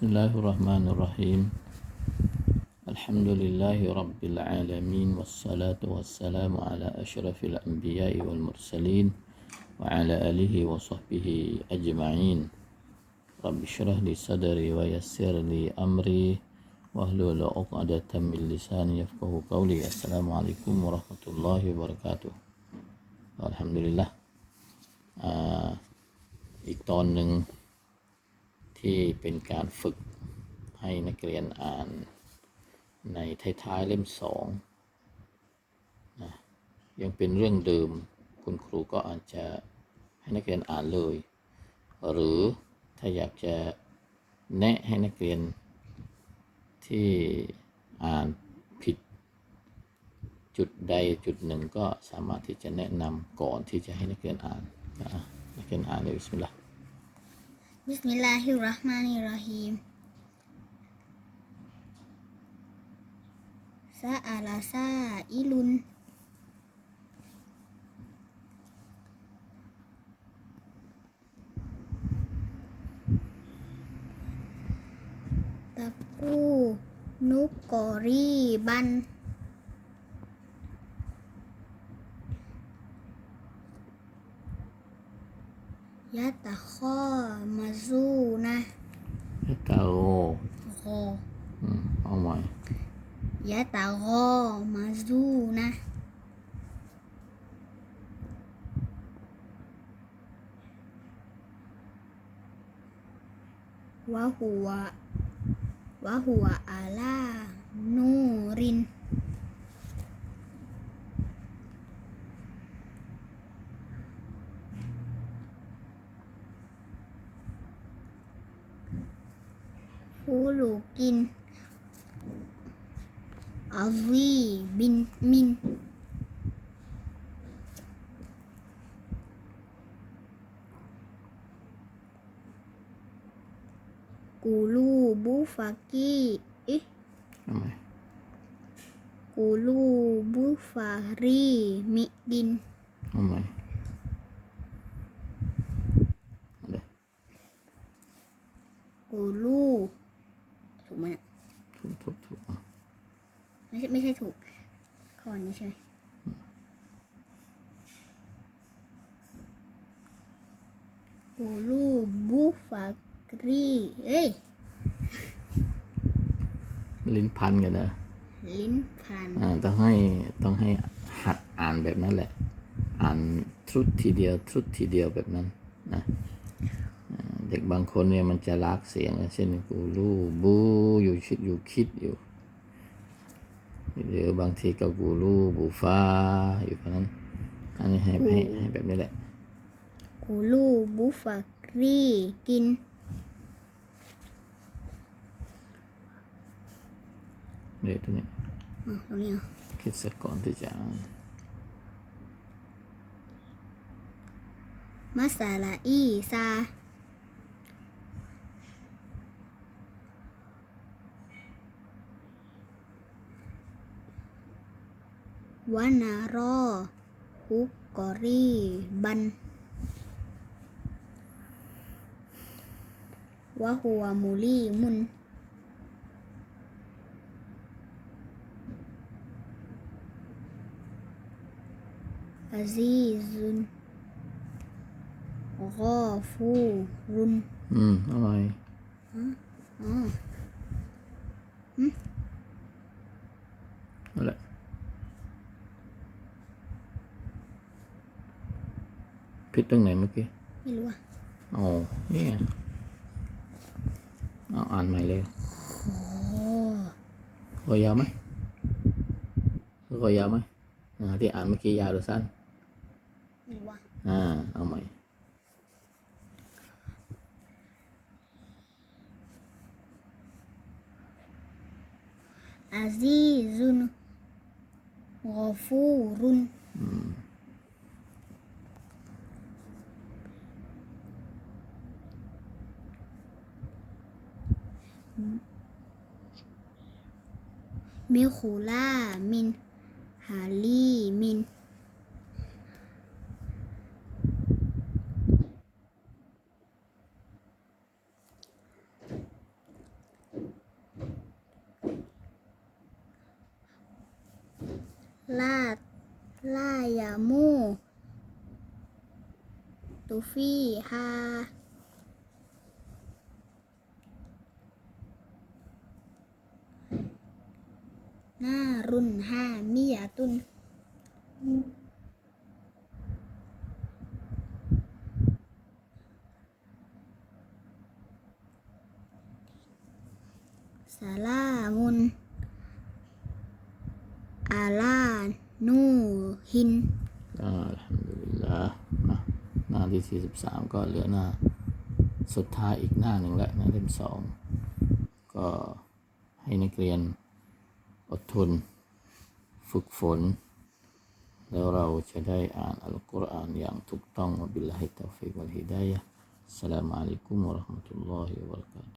بسم الله الرحمن الرحيم الحمد لله رب العالمين والصلاة والسلام على أشرف الأنبياء والمرسلين وعلى آله وصحبه أجمعين رب اشرح لي صدري ويسر لي أمري واحلل عقدة من لساني يفقه قولي السلام عليكم ورحمة الله وبركاته الحمد لله อ่าอีกตอนหนึ่ง ที่เป็นการฝึกให้นักเรียนอ่านในท้ายๆเล่มสองนะยังเป็นเรื่องเดิมคุณครูก็อาจจะให้นักเรียนอ่านเลย หรือถ้าอยากจะแนะให้นักเรียนที่อ่านผิดจุดใดจุดหนึ่งก็สามารถที่จะแนะนำก่อนที่จะให้นักเรียนอ่านอะนักเรียนอ่านเลยบิสมิลลาห์ บิสมิลลาฮิรราะห์มานิรราฮีมซาอาลาซาอิลุนตะกูนุกกอรีบัน ยะตะข้อมาสู้นะยะตะโรโรอืมเอาใหม่ยะตะข้มาสู้นะวะหัววะหัวอาลานูริน hulukin Awi bin min. Kulu bu faki. Eh Kulu bu fahri mi. ไม่ใช่ไม่ใช่ถูกข้อนี้ใช่ไหมกูรูบูฟากรีเอ้ย ลิ้นพันกันนะลิ้นพันอ่าต้องให้ต้องให้หัดอ่านแบบนั้นแหละ อ่านทรุดทีเดียวทรุดทีเดียวแบบนั้นนะอ่าเด็กบางคนเนี่ยมันจะลากเสียงนะเช่นกูรู้บูอยู่คิดอยู่คิดอยู่ หรือบางทีก็กูรู้บูฟ้าอยู่เพราะนั้นอันนี้ให้ให้ให้แบบนี้แหละกูรูบูฟากรีกิน เดี๋ยวตัวนี้อะตรงนี้เหรอคิดสักก่อนที่จะอ่านมาซาลาอีซา วนารอฮุกกอรีบันวะหัวมูลีมุนอาซีซุนกอฟูรุน อืมอร่อยอ๋อนั่นแหละ ผิดตรงไหนเมื่อกี้ ไม่รู้อะอ๋อนี่ไงเอาอ่านใหม่เลยโอ้คอยาวไหมคอยาวไหมอ่าที่อ่านเมื่อกี้ยาวหรือสั้นไม่รู้อะอ่า เอาใหม่อาซีซุนกอฟูรุนมิ มิลคูล่า มิน ฮารี่ มิน ลาดล่ายามู ตูฟี่ ฮา หน้ารุนห้ามิยาตุนสาลามุนอาลานูหินอ่าอัลฮัมดุลิลละอะหน้าที่ 43 ก็เหลือหน้า สุดท้ายอีกหน้าหนึ่งแล้วหน้าเล่มสองก็ให้นักเรียน อดทน ฝึกฝน แล้วเราจะได้อ่านอัลกุรอานอย่างถูกต้องบิลลาฮิตตอฟิกวัลฮิดายะสลามอะลัยกุมวะราะห์มะตุลลอฮิวะบะเราะกาตุ